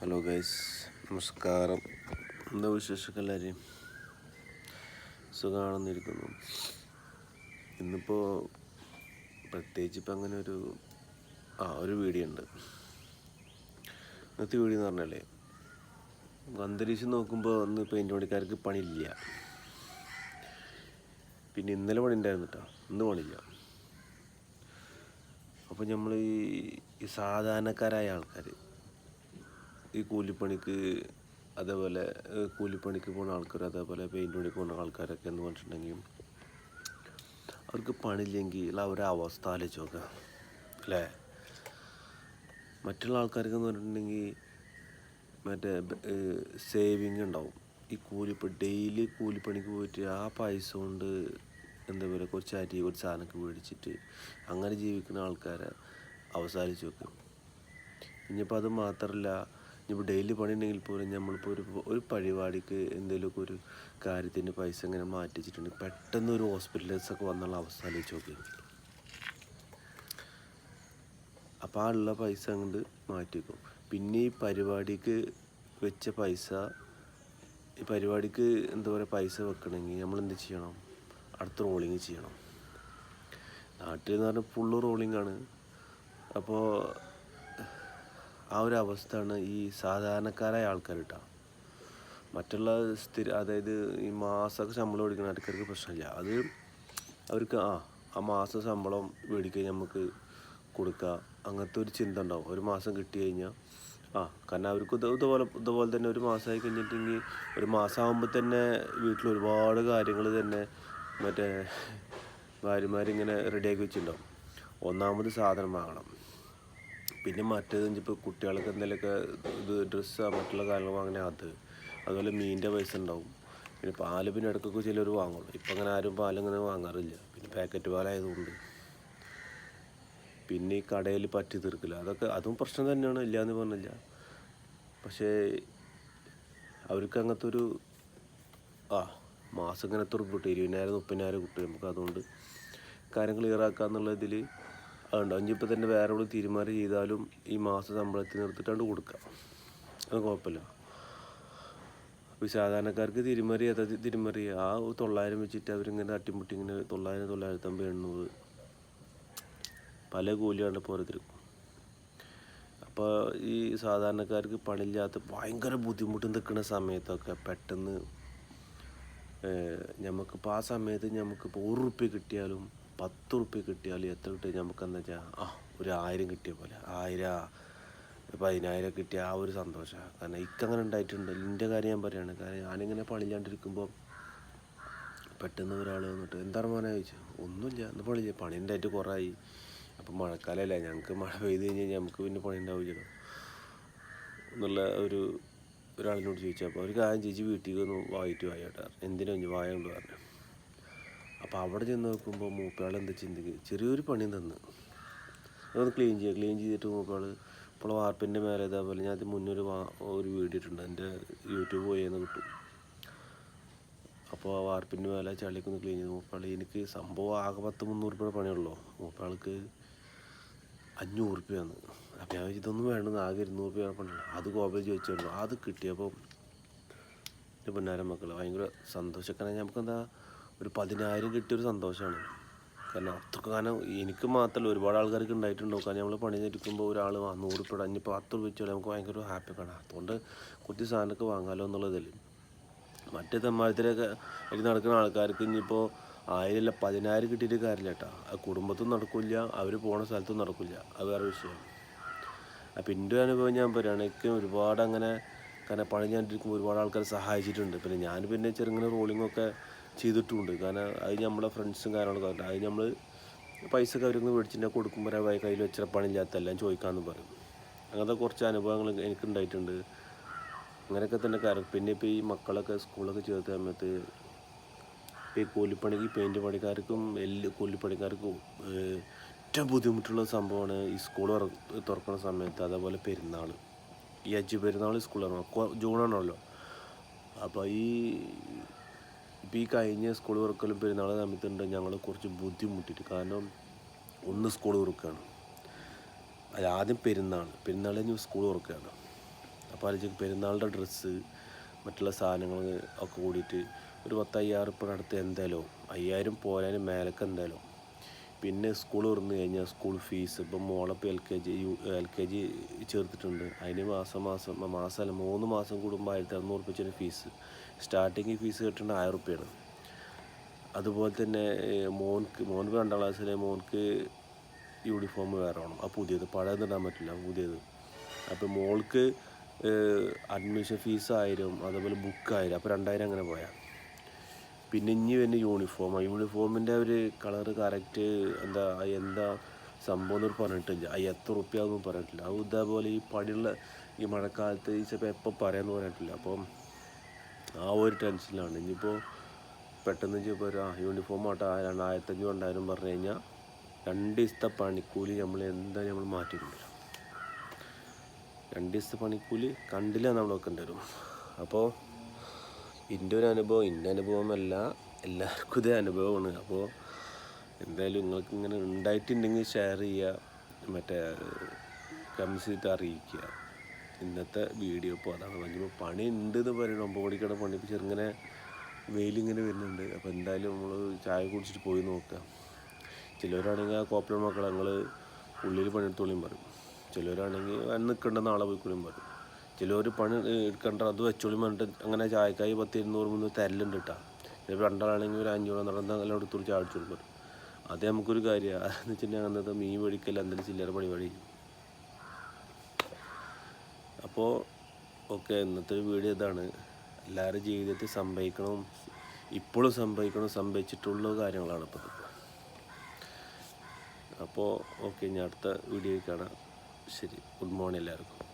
Hello guys നമസ്കാരം. എന്താ വിശേഷമൊക്കെ എല്ലാവരെയും? സുഖമാണെന്നിരിക്കുന്നു. ഇന്നിപ്പോൾ പ്രത്യേകിച്ച് ഇപ്പം അങ്ങനെ ഒരു ആ ഒരു വീഡിയോ ഉണ്ട്. ഇന്നത്തെ വീഡിയോ എന്ന് പറഞ്ഞാലേ അന്തരീക്ഷം നോക്കുമ്പോൾ ഒന്ന് പെയിന്റ് പണിക്കാർക്ക് പണിയില്ല. പിന്നെ ഇന്നലെ പണി ഉണ്ടായിരുന്നു കേട്ടോ ഇന്ന് പണിയില്ല. അപ്പോൾ നമ്മൾ ഈ സാധാരണക്കാരായ ആൾക്കാർ ഈ കൂലിപ്പണിക്ക് അതേപോലെ കൂലിപ്പണിക്ക് പോകുന്ന ആൾക്കാർ അതേപോലെ പെയിന്റ് പണിക്ക് പോകുന്ന ആൾക്കാരൊക്കെ എന്ന് പറഞ്ഞിട്ടുണ്ടെങ്കിൽ അവർക്ക് പണിയില്ലെങ്കിൽ അവരുടെ അവസ്ഥ ആലോചിച്ച് നോക്കുക അല്ലേ? മറ്റുള്ള ആൾക്കാർക്ക് എന്ന് പറഞ്ഞിട്ടുണ്ടെങ്കിൽ മറ്റേ സേവിങ് ഉണ്ടാവും. ഈ കൂലിപ്പണി ഡെയിലി കൂലിപ്പണിക്ക് പോയിട്ട് ആ പൈസ കൊണ്ട് എന്താ പറയുക കുറച്ച് അരി കുറച്ച് സാധനമൊക്കെ മേടിച്ചിട്ട് അങ്ങനെ ജീവിക്കുന്ന ആൾക്കാരെ അവസാനിച്ച് വെക്കും ഇനിയിപ്പോൾ അത് മാത്രമല്ല ഇനിയിപ്പോൾ ഡെയിലി പണി ഉണ്ടെങ്കിൽ പോലും നമ്മളിപ്പോൾ ഒരു ഒരു പരിപാടിക്ക് എന്തെങ്കിലുമൊക്കെ ഒരു കാര്യത്തിന് പൈസ ഇങ്ങനെ മാറ്റിച്ചിട്ടുണ്ട് പെട്ടെന്ന് ഒരു ഹോസ്പിറ്റലൈസ് വന്നുള്ള അവസ്ഥ ആലോചിച്ച് നോക്കി. അപ്പോൾ ആ ഉള്ള പൈസ അങ്ങോട്ട് മാറ്റി വെക്കും. പിന്നെ ഈ പരിപാടിക്ക് വെച്ച പൈസ ഈ പരിപാടിക്ക് എന്താ പറയുക പൈസ വെക്കണമെങ്കിൽ നമ്മൾ എന്ത് ചെയ്യണം? അടുത്ത റോളിങ് ചെയ്യണം. നാട്ടിൽ എന്ന് പറഞ്ഞാൽ ഫുള്ള് റോളിംഗ് ആണ്. അപ്പോൾ ആ ഒരു അവസ്ഥയാണ് ഈ സാധാരണക്കാരായ ആൾക്കാർ മറ്റുള്ള സ്ഥിര അതായത് ഈ മാസമൊക്കെ ശമ്പളം മേടിക്കുന്ന ആൾക്കാർക്ക് പ്രശ്നമില്ല അത് അവർക്ക് ആ ആ മാസം ശമ്പളം മേടിക്കാൻ നമുക്ക് കൊടുക്കുക അങ്ങനത്തെ ഒരു ചിന്ത ഉണ്ടാവും. ഒരു മാസം കിട്ടി കഴിഞ്ഞാൽ ആ കാരണം അവർക്ക് ഇതുപോലെ ഇതുപോലെ തന്നെ ഒരു മാസമായി കഴിഞ്ഞിട്ടെങ്കിൽ ഒരു മാസമാകുമ്പോൾ തന്നെ വീട്ടിൽ ഒരുപാട് കാര്യങ്ങൾ തന്നെ മറ്റേ ഭാര്യമാരിങ്ങനെ റെഡിയാക്കി വെച്ചിട്ടുണ്ടാവും. ഒന്നാമത് സാധനം വാങ്ങണം. പിന്നെ മറ്റേത് ഇപ്പോൾ കുട്ടികൾക്ക് എന്തെങ്കിലുമൊക്കെ ഇത് ഡ്രസ്സ് മറ്റുള്ള കാര്യങ്ങൾ വാങ്ങണേ അത്. അതുപോലെ മീനിന്റെ പൈസ ഉണ്ടാവും. പിന്നെ പാൽ പിന്നെ ഇടയ്ക്കൊക്കെ ചിലർ വാങ്ങുള്ളൂ ഇപ്പം അങ്ങനെ ആരും പാലങ്ങനെ വാങ്ങാറില്ല. പിന്നെ പാക്കറ്റ് പാലായതുകൊണ്ട്. പിന്നെ ഈ കടയിൽ പറ്റി തീർക്കില്ല. അതൊക്കെ അതും പ്രശ്നം തന്നെയാണ്. ഇല്ല എന്ന് പറഞ്ഞില്ല. പക്ഷേ അവർക്ക് അങ്ങനത്തെ ഒരു ആ മാസം ഇങ്ങനെ ഒരു കിട്ടും ഇരുപതിനായിരം മുപ്പതിനായിരം കിട്ടും നമുക്ക് അതുകൊണ്ട് കാര്യം ക്ലിയർ ആക്കുക എന്നുള്ള ഇതിൽ അതുകൊണ്ട് അഞ്ചിപ്പോൾ തന്നെ വേറെ ഇവിടെ തീരുമാനം ചെയ്താലും ഈ മാസം ശമ്പളത്തിൽ നിർത്തിട്ടാണ്ട് കൊടുക്കാം. അത് കുഴപ്പമില്ല. അപ്പോൾ ഈ സാധാരണക്കാർക്ക് തിരുമറി അതായത് തിരുമറി? ആ തൊള്ളായിരം വെച്ചിട്ട് അവരിങ്ങനെ അട്ടിമുട്ടി ഇങ്ങനെ തൊള്ളായിരം തൊള്ളായിരത്തമ്പത് എണ്ണൂറ്. പല കൂലിയാണ് ഇപ്പോൾ ഓരോരുത്തർക്കും അപ്പോൾ ഈ സാധാരണക്കാർക്ക് പണിയില്ലാത്ത ഭയങ്കര ബുദ്ധിമുട്ട് നിൽക്കുന്ന സമയത്തൊക്കെ പെട്ടെന്ന് നമുക്കിപ്പോൾ ആ സമയത്ത് നമുക്കിപ്പോൾ ഒരു റുപ്യ കിട്ടിയാലും പത്ത് റുപ്യ കിട്ടിയാൽ എത്ര കിട്ടിയാൽ നമുക്ക് എന്താ വെച്ചാൽ ആ ഒരു ആയിരം കിട്ടിയ പോലെ. ആയിരം പതിനായിരം കിട്ടിയ ആ ഒരു സന്തോഷമാണ് കാരണം ഇക്കങ്ങനെ ഉണ്ടായിട്ടുണ്ട് എന്റെ കാര്യം ഞാൻ പറയുകയാണ് കാരണം ഞാനിങ്ങനെ പണിയില്ലാണ്ടിരിക്കുമ്പോൾ പെട്ടെന്ന് ഒരാൾ വന്നിട്ട് എന്താണ് മോനെ? ചോദിച്ചു ഒന്നുമില്ല ഇന്ന് പണിയില്ല. പണി ഉണ്ടായിട്ട് കുറേയായി അപ്പം മഴക്കാലമല്ല ഞങ്ങൾക്ക് മഴ പെയ്ത് കഴിഞ്ഞ് കഴിഞ്ഞാൽ ഞങ്ങൾക്ക് പിന്നെ പണി ഉണ്ടാവില്ലല്ലോ എന്നുള്ള ഒരു ഒരാളിനോട് ചോദിച്ചപ്പോൾ ഒരു കാര്യം ചേച്ചി വീട്ടിൽ ഒന്ന് വായിട്ട് വായ? കേട്ടോ എന്തിനാ വായ? കൊണ്ട് പറഞ്ഞു. അപ്പോൾ അവിടെ ചെന്ന് നോക്കുമ്പോൾ മൂപ്പയാൾ എന്താ ചിന്തിക്കുക ചെറിയൊരു പണി തന്ന്. അതൊന്ന് ക്ലീൻ ചെയ്യുക ക്ലീൻ ചെയ്തിട്ട് മൂപ്പയാൾ ഇപ്പോൾ വാർപ്പിന്റെ മേലെ ഇതേപോലെ ഞാൻ അതിന് മുന്നൊരു ഒരു വീഡിയോ ഇട്ടുണ്ട് എന്റെ യൂട്യൂബ് പോയി എന്ന് കിട്ടും. അപ്പോൾ ആ വാർപ്പിന്റെ മേലെ ചളിക്കൊന്ന് ക്ലീൻ ചെയ്ത് മൂപ്പയാൾ എനിക്ക് സംഭവം ആകെ പത്ത് മുന്നൂറ് രൂപയുടെ പണിയുള്ളൂ. മൂപ്പയാൾക്ക് അഞ്ഞൂറ് റുപ്യാണ്. അപ്പോൾ ഞാൻ ഇതൊന്നും വേണ്ട ആകെ ഇരുന്നൂറ് രൂപ പണിയുള്ളൂ. അത് കോപ്പേ ചോദിച്ചുള്ളൂ അത് കിട്ടിയപ്പോൾ എന്റെ പൊന്നാരം മക്കൾ ഭയങ്കര സന്തോഷക്കാരൻ നമുക്കെന്താ ഒരു പതിനായിരം കിട്ടിയൊരു സന്തോഷമാണ്. കാരണം അത്രയ്ക്ക് കാരണം എനിക്ക് മാത്രമല്ല ഒരുപാട് ആൾക്കാർക്ക് ഉണ്ടായിട്ടുണ്ടാവും. കാരണം നമ്മൾ പണി നിൽക്കുമ്പോൾ ഒരാൾ ആ നൂറ് രൂപ അഞ്ഞിപ്പോൾ പത്ത് രൂപ വെച്ചാൽ നമുക്ക് ഭയങ്കര ഹാപ്പി കാണാം അതുകൊണ്ട് കുറച്ച് സാധനമൊക്കെ വാങ്ങാമല്ലോ എന്നുള്ളതിൽ മറ്റേ തമ്മാരത്തിലൊക്കെ നടക്കുന്ന ആൾക്കാർക്ക് ഇനിയിപ്പോൾ ആയിരം അല്ല പതിനായിരം കിട്ടിയിട്ട് കാര്യമില്ല കേട്ടോ. ആ കുടുംബത്തും നടക്കില്ല അവർ പോണ സ്ഥലത്തും നടക്കില്ല. അത് വേറെ വിഷയം അപ്പം എന്റെ അനുഭവം ഞാൻ പറയുകയാണ് എനിക്ക് ഒരുപാട് അങ്ങനെ കാരണം പണി ഞാനിരിക്കുമ്പോൾ ഒരുപാട് ആൾക്കാർ സഹായിച്ചിട്ടുണ്ട്. പിന്നെ ഞാൻ പിന്നെ ചെറുങ്ങനെ റോളിങ്ങൊക്കെ ചെയ്തിട്ടുമുണ്ട്. കാരണം അത് നമ്മളെ ഫ്രണ്ട്സും കാര്യങ്ങളൊക്കെ പറഞ്ഞു അത് നമ്മൾ പൈസ അവർക്ക് മേടിച്ചിട്ട് കൊടുക്കുമ്പോൾ അവരെ കയ്യിൽ വെച്ച പണിയില്ലാത്ത എല്ലാം ചോദിക്കാമെന്ന് പറയും. അങ്ങനത്തെ കുറച്ച് അനുഭവങ്ങൾ എനിക്കുണ്ടായിട്ടുണ്ട് അങ്ങനെയൊക്കെ തന്നെ കാര്യം. പിന്നെ ഇപ്പോൾ ഈ മക്കളൊക്കെ സ്കൂളൊക്കെ ചേർത്ത സമയത്ത് ഇപ്പോൾ ഈ കൂലിപ്പണിക്ക് പെയിന്റ് പണിക്കാർക്കും എല്ലാ കൂലിപ്പണിക്കാർക്കും ഏറ്റവും ബുദ്ധിമുട്ടുള്ള സംഭവമാണ് ഈ സ്കൂൾ തുറക്കുന്ന സമയത്ത് അതേപോലെ പെരുന്നാൾ ഈ അജ്ജ് പെരുന്നാൾ സ്കൂൾ ജൂണാണല്ലോ അപ്പോൾ ഈ ഇപ്പോൾ ഈ കഴിഞ്ഞ സ്കൂൾ തുറക്കലും പെരുന്നാൾ സമയത്തുണ്ട് ഞങ്ങൾ കുറച്ച് ബുദ്ധിമുട്ടിയിട്ട് കാരണം ഒന്ന് സ്കൂൾ തുറക്കുകയാണ് അത് ആദ്യം പെരുന്നാൾ പെരുന്നാൾ കഴിഞ്ഞ് സ്കൂൾ തുറക്കുകയാണ് അപ്പോൾ അതിൽ പെരുന്നാളുടെ ഡ്രസ്സ് മറ്റുള്ള സാധനങ്ങൾ ഒക്കെ കൂടിയിട്ട് ഒരു പത്ത് അയ്യായിരം ഉറുപ്പിക അടുത്ത് എന്തായാലും. അയ്യായിരം പോരാനും മേലൊക്കെ എന്തായാലും. പിന്നെ സ്കൂൾ തുറന്നു കഴിഞ്ഞാൽ സ്കൂൾ ഫീസ് ഇപ്പം മോളപ്പം L K G U L K G ചേർത്തിട്ടുണ്ട്. അതിന് മാസം മാസം മാസമല്ല മൂന്ന് മാസം കൂടുമ്പോൾ ആയിരത്തി അറുന്നൂറ് റുപ്യ ഫീസ് സ്റ്റാർട്ടിങ് ഫീസ് കിട്ടേണ്ട ആയിരം റുപ്യാണ്. അതുപോലെ തന്നെ മോൻക്ക് മോൻക്ക് രണ്ടാം ക്ലാസ്സിലെ മോൻക്ക് യൂണിഫോം വേറെ വേണം. ആ പുതിയത് പഴയത് ഇടാൻ പറ്റില്ല പുതിയത്. അപ്പോൾ മോൾക്ക് അഡ്മിഷൻ ഫീസ് ആയിരം അതേപോലെ ബുക്ക് ആയിരം അപ്പോൾ രണ്ടായിരം അങ്ങനെ പോയാൽ പിന്നെ ഇനി വരുന്ന യൂണിഫോം യൂണിഫോമിന്റെ ഒരു കളറ് കറക്റ്റ് എന്താ എന്താ സംഭവം എന്നൊരു പറഞ്ഞിട്ടില്ല. അത് എത്ര റുപ്യാന്നും പറഞ്ഞിട്ടില്ല. അത് ഇതേപോലെ ഈ പണിയുള്ള ഈ മഴക്കാലത്ത് ഈ ചിലപ്പോൾ എപ്പോൾ പറയാമെന്ന് പറഞ്ഞിട്ടില്ല. അപ്പം ആ ഒരു ടെൻഷനിലാണ് ഇനിയിപ്പോൾ പെട്ടെന്ന് ഇപ്പോൾ ഒരു യൂണിഫോം ആട്ടെ ആ രണ്ടായിരത്തഞ്ഞൂറ് രണ്ടായിരം പറഞ്ഞു കഴിഞ്ഞാൽ രണ്ട് ദിവസത്തെ പണിക്കൂലി നമ്മൾ എന്തായാലും നമ്മൾ മാറ്റിയിട്ടുണ്ട് രണ്ട് ദിവസത്തെ പണിക്കൂലി കണ്ടില്ല നമ്മൾ വെക്കേണ്ടി വരും. അപ്പോൾ എന്റെ ഒരു അനുഭവം എന്റെ അനുഭവമല്ല എല്ലാവർക്കും ഇതേ അനുഭവമാണ്. അപ്പോൾ എന്തായാലും നിങ്ങൾക്ക് ഇങ്ങനെ ഉണ്ടായിട്ടുണ്ടെങ്കിൽ ഷെയർ ചെയ്യുക മറ്റേ കമൻസ് ചെയ്തിട്ട് അറിയിക്കുക. ഇന്നത്തെ വീഡിയോ ഇപ്പോൾ അതാണ്. പറഞ്ഞപ്പോൾ പണി ഉണ്ട് എന്ന് പറയുന്നത് ഒമ്പത് മണിക്കാണ് പണി ഇപ്പോൾ ചെറുങ്ങനെ വെയിലിങ്ങനെ വരുന്നുണ്ട്. അപ്പോൾ എന്തായാലും നമ്മൾ ചായ കുടിച്ചിട്ട് പോയി നോക്കാം. ചിലവരാണെങ്കിൽ ആ കോപ്പറ മക്കളെ ഞങ്ങൾ ഉള്ളിൽ പണിയെടുത്തോളിയും പറയും. ചിലവരാണെങ്കിൽ അന്ന് നിൽക്കേണ്ട നാളെ പോയിക്കോളിയും പറയും. ചിലവർ പണി എടുക്കണ്ട അത് വെച്ചോളി പറഞ്ഞിട്ട് അങ്ങനെ ചായക്കായി പത്ത് ഇരുന്നൂറ് മുന്നൂറ് തരലുണ്ട് കേട്ടോ ചിലപ്പോൾ രണ്ടാളാണെങ്കിൽ ഒരു അഞ്ഞൂറ് നടന്ന എല്ലാം എടുത്തോളൂ ചാടിച്ചു കൊടുക്കും. അത് നമുക്കൊരു കാര്യമാണ് എന്ന് വെച്ചിട്ടുണ്ടെങ്കിൽ അന്നത്തെ മീൻ മേടിക്കൽ എന്തെങ്കിലും ചില്ലറ പരിപാടി അപ്പോൾ ഓക്കെ ഇന്നത്തെ ഒരു വീഡിയോ ഇതാണ്. എല്ലാവരുടെ ജീവിതത്തിൽ സംഭവിക്കണം ഇപ്പോഴും സംഭവിക്കണം സംഭവിച്ചിട്ടുള്ള കാര്യങ്ങളാണ് ഇപ്പോൾ. അപ്പോൾ ഓക്കെ ഞാൻ അടുത്ത വീഡിയോയിൽ കാണാം. ശരി ഗുഡ് മോർണിംഗ് എല്ലാവർക്കും.